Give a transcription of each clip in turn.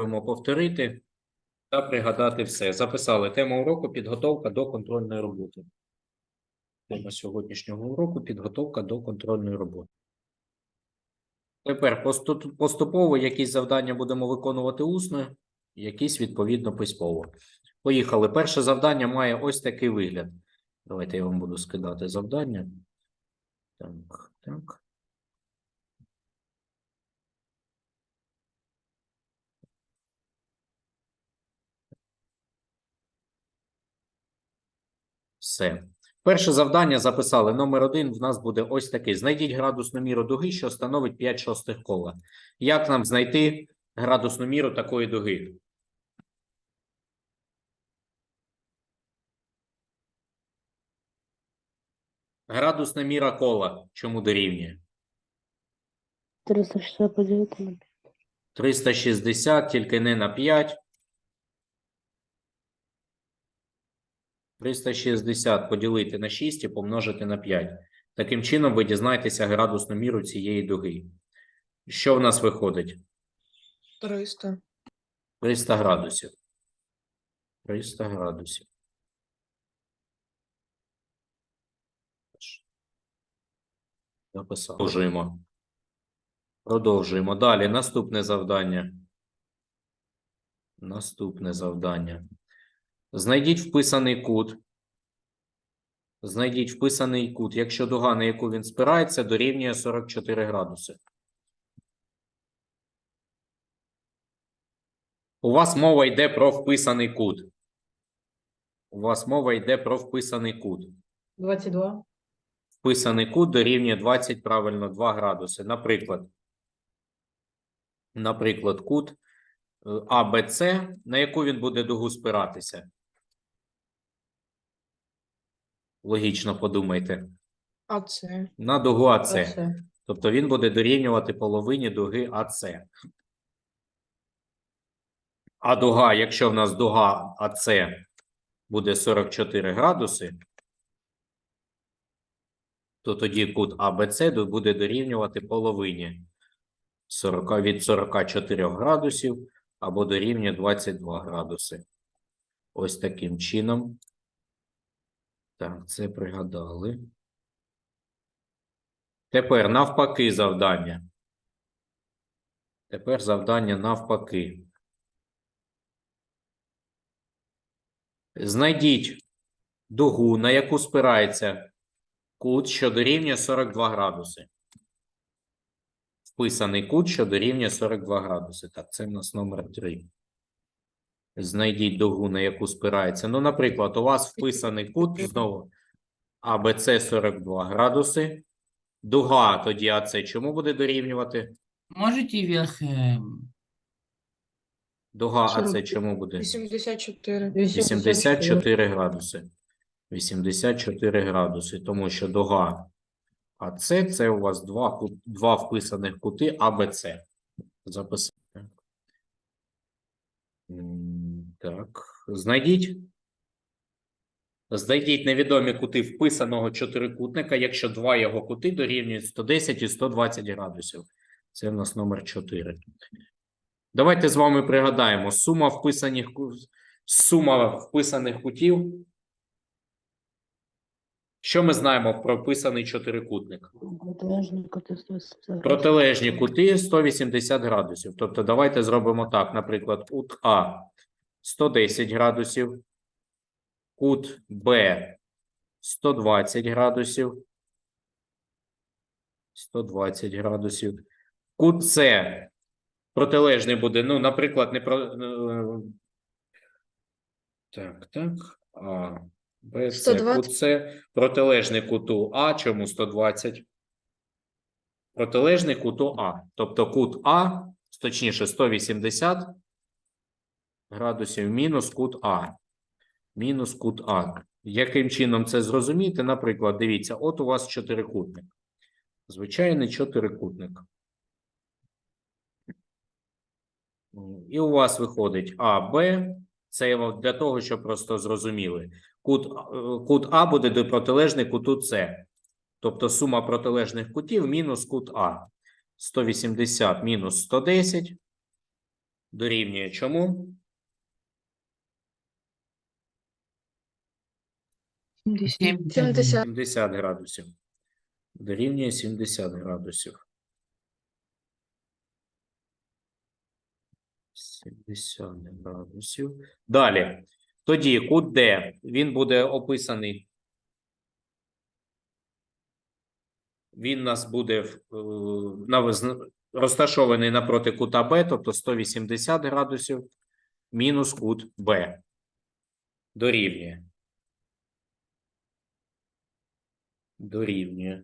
Спробуємо повторити та пригадати все. Записали тему уроку підготовка до контрольної роботи. Тема сьогоднішнього уроку підготовка до контрольної роботи. Тепер поступово якісь завдання будемо виконувати усно, якісь відповідно письмово. Поїхали. Перше завдання має ось такий вигляд. Давайте я вам буду скидати завдання. Так, так. Все. Перше завдання записали. Номер один в нас буде ось такий. Знайдіть градусну міру дуги, що становить 5 шостих кола. Як нам знайти градусну міру такої дуги? Градусна міра кола чому дорівнює? 360 поділити на 5. 360, тільки не на 5. 360 поділити на 6 і помножити на 5. Таким чином ви дізнаєтеся градусну міру цієї дуги. Що в нас виходить? 300. 300 градусів. 300 градусів. Записали. Продовжуємо. Продовжуємо. Далі наступне завдання. Наступне завдання. Знайдіть вписаний кут. Знайдіть вписаний кут, якщо дуга, на яку він спирається, дорівнює 44 градуси. У вас мова йде про вписаний кут. У вас мова йде про вписаний кут. 22. Вписаний кут дорівнює 20, правильно, 2 градуси. Наприклад, наприклад, кут е, АБЦ, на яку він буде дугу спиратися. Логічно подумайте. А це. На дугу АЦ. Тобто він буде дорівнювати половині дуги АЦ. А дуга, якщо в нас дуга АЦ буде 44 градуси, то тоді кут АБЦ буде дорівнювати половині 40, від 44 градусів або дорівнює 22 градуси. Ось таким чином. Так, це пригадали. Тепер навпаки завдання. Тепер завдання навпаки. Знайдіть дугу, на яку спирається кут, що дорівнює 42 градуси. Вписаний кут, що дорівнює 42 градуси. Так, це в нас номер 3. Знайдіть дугу, на яку спирається. Ну, наприклад, у вас вписаний кут знову АБЦ 42 градуси. Дуга тоді АЦ чому буде дорівнювати? Можете вверх э, Дуга АЦ чому буде? 84. 84 градуси. 84 градуси, тому що дуга АЦ це у вас два, два вписаних кути АБЦ. Записати. Так, знайдіть. Знайдіть невідомі кути вписаного чотирикутника, якщо два його кути дорівнюють 110 і 120 градусів. Це в нас номер 4. Давайте з вами пригадаємо сума вписаних сума вписаних кутів. Що ми знаємо про вписаний чотирикутник? Протилежні коти 180. Протилежні кути 180 градусів. Тобто, давайте зробимо так. Наприклад, кут А 110 градусів, кут Б 120 градусів. 120 градусів. Кут С протилежний буде. Ну, наприклад, не про. е, Так, так. А, Б, С, кут С протилежний куту А. Чому 120? Протилежний куту А. Тобто кут А, точніше 180 градусів мінус кут А. Мінус кут А. Яким чином це зрозуміти? Наприклад, дивіться, от у вас чотирикутник. Звичайний чотирикутник. І у вас виходить А, Б. Це для того, щоб просто зрозуміли. Кут, е, кут А буде до протилежний куту С. Тобто сума протилежних кутів мінус кут А. 180 мінус 110 Дорівнює чому? 70. 70. 70 градусів. Дорівнює 70 градусів. 70 градусів. Далі. Тоді кут Д, він буде описаний. Він у нас буде е, на, розташований напроти кута Б, тобто 180 градусів, мінус кут Б. Дорівнює. Дорівнює.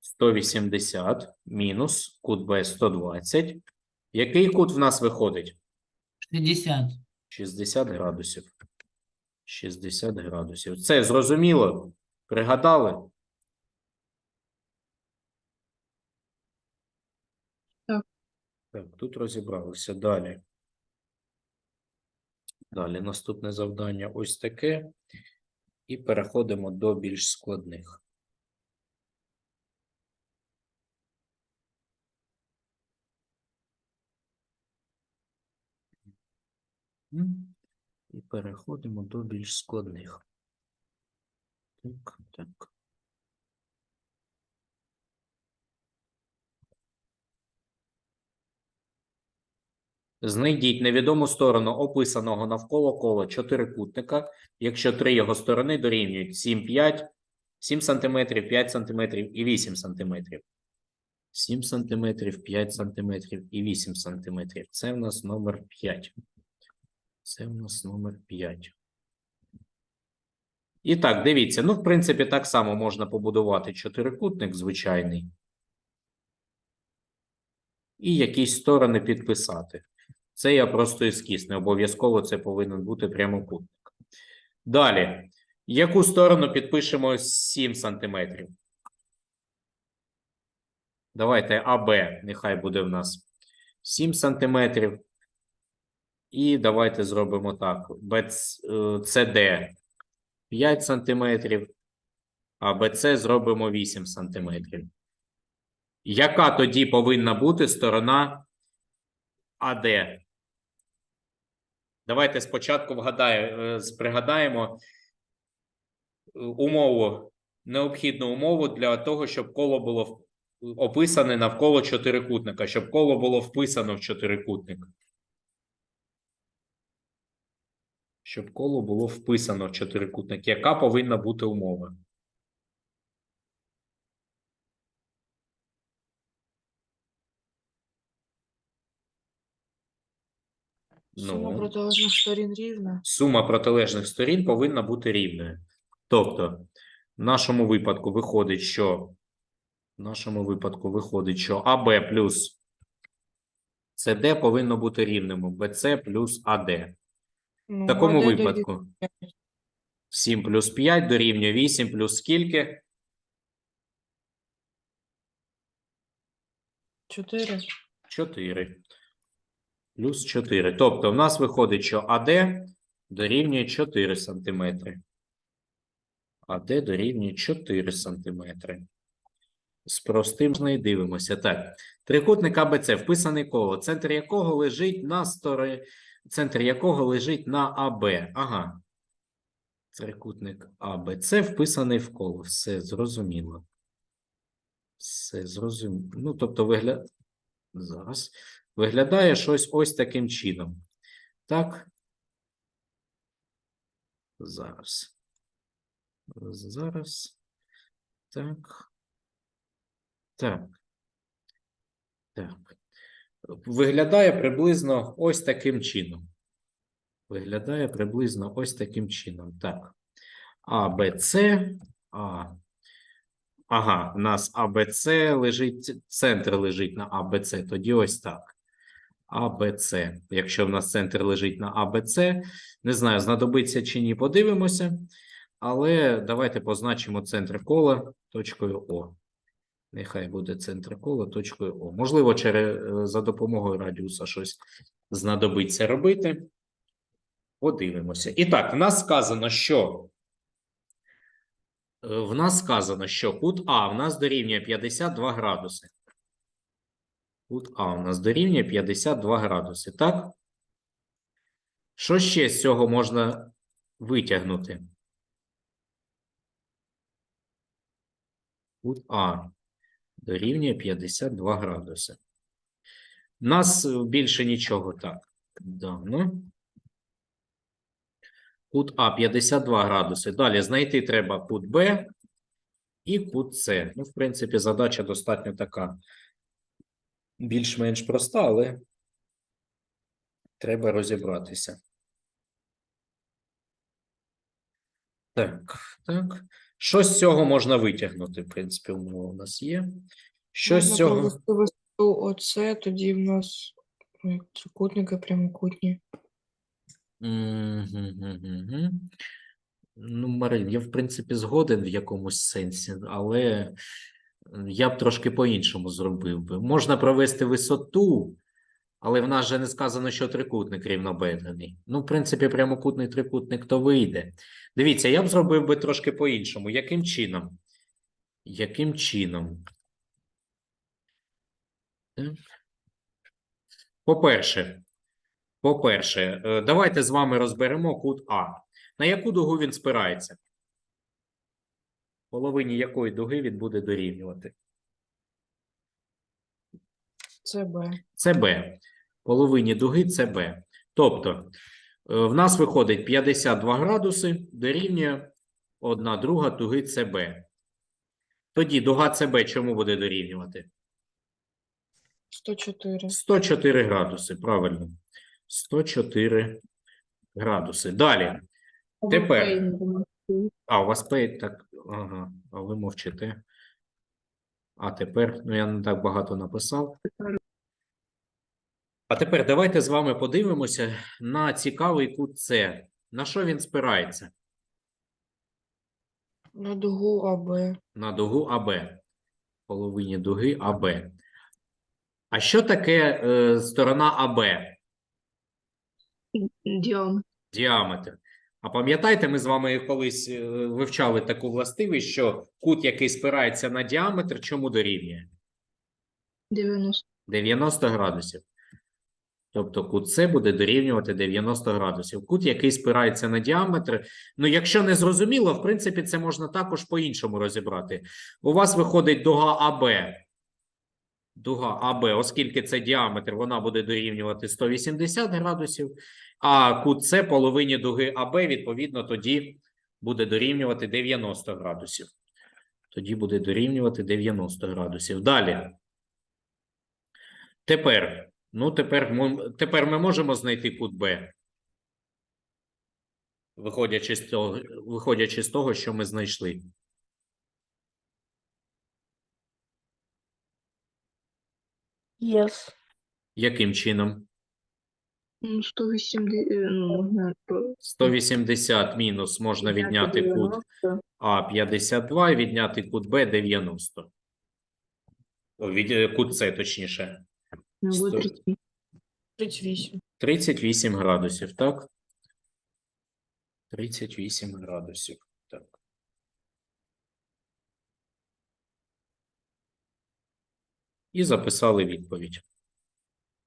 Сто вісімдесят мінус кут Б 120. Який кут в нас виходить? 60. 60 градусів. 60 градусів. Це зрозуміло? Пригадали? Так. Так, тут розібралися. Далі. Далі наступне завдання ось таке. І переходимо до більш складних. І переходимо до більш складних. Так, так. Знайдіть невідому сторону описаного навколо кола чотирикутника, якщо три його сторони дорівнюють 7, 5, 7 см, 5 см і 8 см. 7 см, 5 см і 8 см. Це в нас номер 5. Це в нас номер 5. І так, дивіться. Ну, в принципі, так само можна побудувати чотирикутник звичайний. І якісь сторони підписати. Це я просто ескіз, не обов'язково це повинен бути прямокутник. Далі. Яку сторону підпишемо 7 сантиметрів? Давайте АБ, нехай буде в нас 7 сантиметрів. І давайте зробимо так. СД 5 сантиметрів, а БЦ зробимо 8 сантиметрів. Яка тоді повинна бути сторона АД? Давайте спочатку е, пригадаємо е, умову, необхідну умову для того, щоб коло було описане навколо чотирикутника, щоб коло було вписано в чотирикутник. Щоб коло було вписано в чотирикутник. Яка повинна бути умова? Сума Ну. протилежних сторін рівна. сума протилежних сторін повинна бути рівною. Тобто, в нашому випадку виходить, що в нашому випадку виходить, що АБ плюс СД повинно бути рівним БЦ плюс АД. Ну, В такому випадку 7 плюс 5 дорівнює 8 плюс скільки? 4. 4. Плюс 4. Тобто, в нас виходить, що АД дорівнює 4 сантиметри. АД дорівнює 4 сантиметри. З простим не дивимося. Так. Трикутник АБЦ вписаний коло, центр якого лежить на стороні, центр якого лежить на АБ. Ага. Трикутник АБЦ вписаний в коло. Все зрозуміло. Все зрозуміло. Ну, тобто, вигляд... Зараз. Виглядає щось ось таким чином. Так. Зараз. Зараз. Так. Так. Так. Виглядає приблизно ось таким чином. Виглядає приблизно ось таким чином. Так. А, Б, С, А. Ага, у нас АБЦ лежить, центр лежить на АБЦ, тоді ось так. АБЦ. Якщо в нас центр лежить на АБЦ, не знаю, знадобиться чи ні, подивимося. Але давайте позначимо центр кола точкою О. Нехай буде центр кола точкою О. Можливо, через, за допомогою радіуса щось знадобиться робити. Подивимося. І так, в нас сказано, що е, в нас сказано, що кут А в нас дорівнює 52 градуси. Кут А у нас дорівнює 52 градуси, так? Що ще з цього можна витягнути? Кут А дорівнює 52 градуси. Нас більше нічого так. Да, ну. Кут А 52 градуси. Далі знайти треба кут Б і кут С. Ну, в принципі, задача достатньо така більш-менш проста, але треба розібратися. Так, так. Що з цього можна витягнути? В принципі, умова у нас є. Що з Можна цього? провести висоту оце, тоді в нас трикутники прямокутні. Мгм. Ну, Марин, я в принципі згоден в якомусь сенсі, але я б трошки по-іншому зробив би. Можна провести висоту, але в нас же не сказано, що трикутник рівнобедрений. Ну, в принципі, прямокутний трикутник то вийде. Дивіться, я б зробив би трошки по-іншому. Яким чином? Яким чином? По-перше, по-перше, е, давайте з вами розберемо кут А. На яку дугу він спирається? Половині якої дуги він буде дорівнювати? Це Б. Це Б. Половині дуги це Б. Тобто, е, в нас виходить 52 градуси дорівнює 1 друга дуги ЦБ. Тоді дуга ЦБ чому буде дорівнювати? 104. 104 градуси, правильно. 104 градуси. Далі. Тепер. А, у вас П так. Ага, а ви мовчите. А тепер, ну я не так багато написав. А тепер давайте з вами подивимося на цікавий кут С. На що він спирається? На дугу АБ. На дугу АБ. Половині дуги АБ. А що таке е, сторона АБ? Діаметр. Діаметр. А пам'ятаєте, ми з вами колись е, вивчали таку властивість, що кут, який спирається на діаметр, чому дорівнює? 90. 90 градусів. Тобто кут С буде дорівнювати 90 градусів. Кут, який спирається на діаметр. Ну, якщо не зрозуміло, в принципі, це можна також по-іншому розібрати. У вас виходить дуга АБ. Дуга АБ, оскільки це діаметр, вона буде дорівнювати 180 градусів, а кут С половині дуги АБ, відповідно, тоді буде дорівнювати 90 градусів. Тоді буде дорівнювати 90 градусів. Далі. Тепер, ну тепер, ми- тепер ми можемо знайти кут Б. Виходячи з того, виходячи з того, що ми знайшли. Єс. Яким чином? Ну, 180, е, ну, можна 180 мінус можна відняти кут А 52 і відняти кут Б 90. О, Від, е, кут С, точніше. Ну, Сто- буде 30. 38. 38 градусів, так? 38 градусів. Так. І записали відповідь.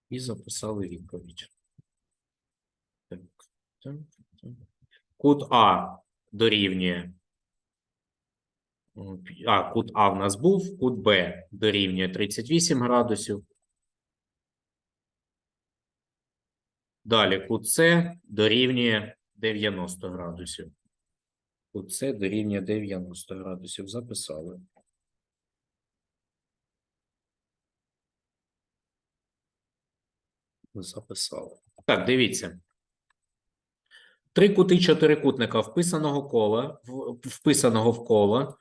І записали відповідь. Так, так, так. Кут А дорівнює. О, пі- А, кут А в нас був, кут Б дорівнює 38 градусів. Далі С дорівнює 90 градусів. С дорівнює 90 градусів. Записали. Записали. Так, дивіться. Три кути чотирикутника вписаного кола, вписаного в коло,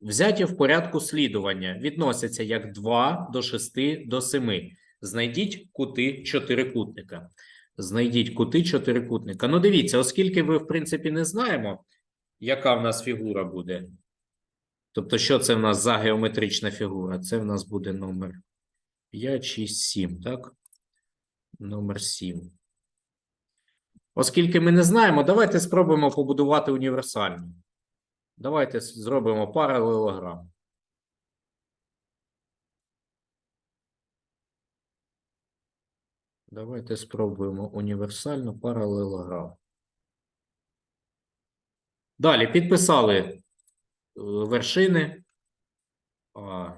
взяті в порядку слідування, відносяться як 2 до 6 до 7. Знайдіть кути чотирикутника. Знайдіть кути чотирикутника. Ну, дивіться, оскільки ви, в принципі, не знаємо, яка в нас фігура буде. Тобто, що це в нас за геометрична фігура? Це в нас буде номер 5, 6, 7, так? Номер 7. Оскільки ми не знаємо, давайте спробуємо побудувати універсальну. Давайте зробимо паралелограм. Давайте спробуємо універсальну паралелограм. Далі підписали е, вершини А,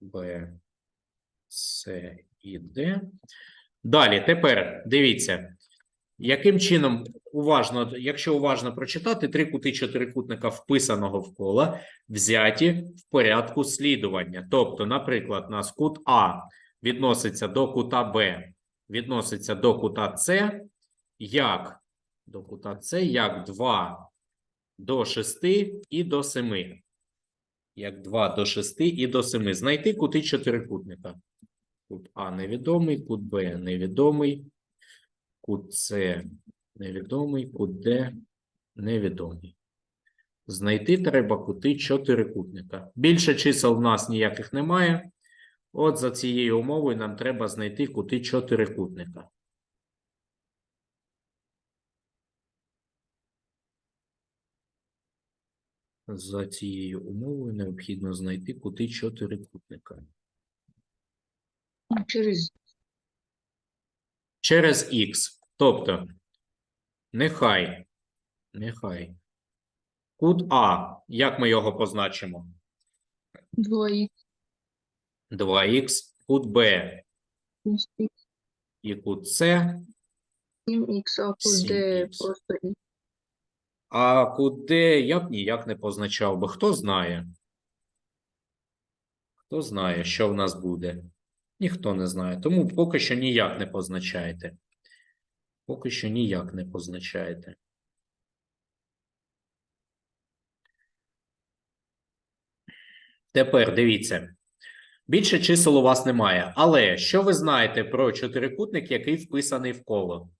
Б, С і Д. Далі, тепер дивіться, яким чином уважно, якщо уважно прочитати, три кути чотирикутника вписаного в коло взяті в порядку слідування. Тобто, наприклад, у нас кут А відноситься до кута Б, відноситься до кута С, як до кута С, як 2 до 6 і до 7. Як 2 до 6 і до 7. Знайти кути чотирикутника. Кут А невідомий, кут Б невідомий, кут С невідомий, кут Д невідомий. Знайти треба кути чотирикутника. Більше чисел в нас ніяких немає. От за цією умовою нам треба знайти кути чотирикутника. За цією умовою необхідно знайти кути чотирикутника. Через через х. Тобто, нехай, нехай. Кут А, як ми його позначимо? 2х 2х, кут Б і кут С, 7х, а кут Д просто х. а кут Д я б ніяк не позначав би. Хто знає? Хто знає, що в нас буде? Ніхто не знає. Тому поки що ніяк не позначаєте. Поки що ніяк не позначаєте. Тепер дивіться. Більше чисел у вас немає. Але що ви знаєте про чотирикутник, який вписаний в коло?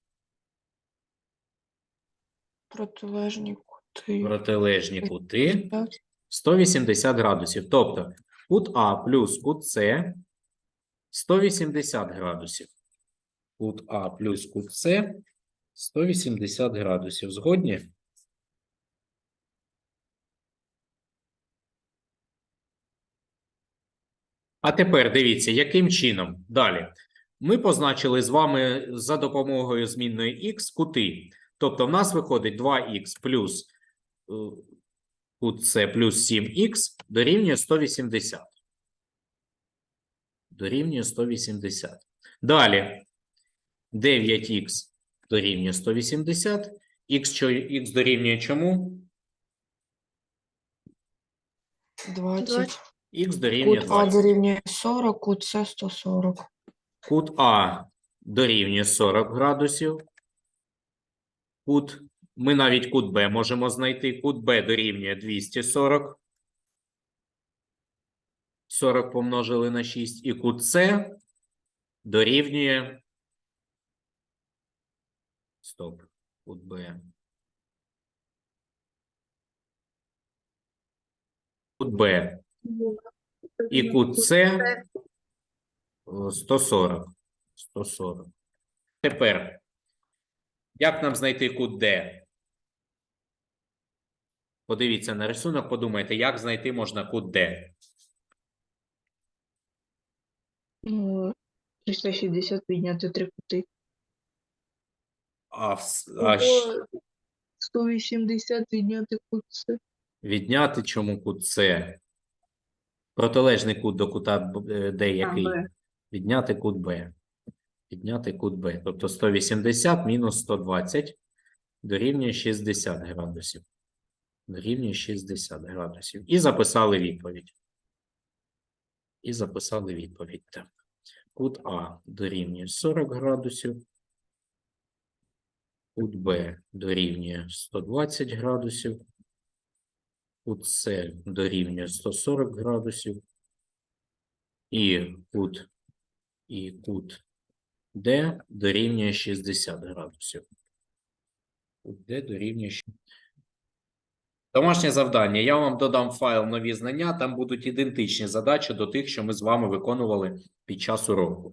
Протилежні кути. Протилежні кути. 180 градусів. Тобто кут А плюс кут С 180 градусів. Кут А плюс кут С 180 градусів. Згодні? А тепер дивіться, яким чином. Далі. Ми позначили з вами за допомогою змінної х кути. Тобто, в нас виходить 2х плюс е, кут С плюс 7х дорівнює 180. Дорівнює 180. Далі 9х дорівнює 180. Х, що, х дорівнює чому? 20. Х дорівнює Кут А 20. дорівнює 40, кут С 140. Кут А дорівнює 40 градусів. Кут, ми навіть кут Б можемо знайти. Кут Б дорівнює 240. 40 помножили на 6. І кут С дорівнює. Стоп. Кут Б. Кут Б. І кут С е, 140. 140. Тепер, як нам знайти кут Д? Подивіться на рисунок, подумайте, як знайти можна кут Д. Ну, 360 відняти три кути. А, а 180 відняти кут С. відняти чому кут С? Протилежний кут до кута Б- е, Д який? Відняти кут Б. Відняти кут Б. Тобто 180 мінус 120 дорівнює 60 градусів. Дорівнює 60 градусів. І записали відповідь. І записали відповідь. Так. Кут А дорівнює 40 градусів. Кут Б дорівнює 120 градусів. Кут С дорівнює 140 градусів. І кут, і кут Д дорівнює 60 градусів. Кут Д дорівнює 60. Домашнє завдання. Я вам додам файл нові знання. Там будуть ідентичні задачі до тих, що ми з вами виконували під час уроку.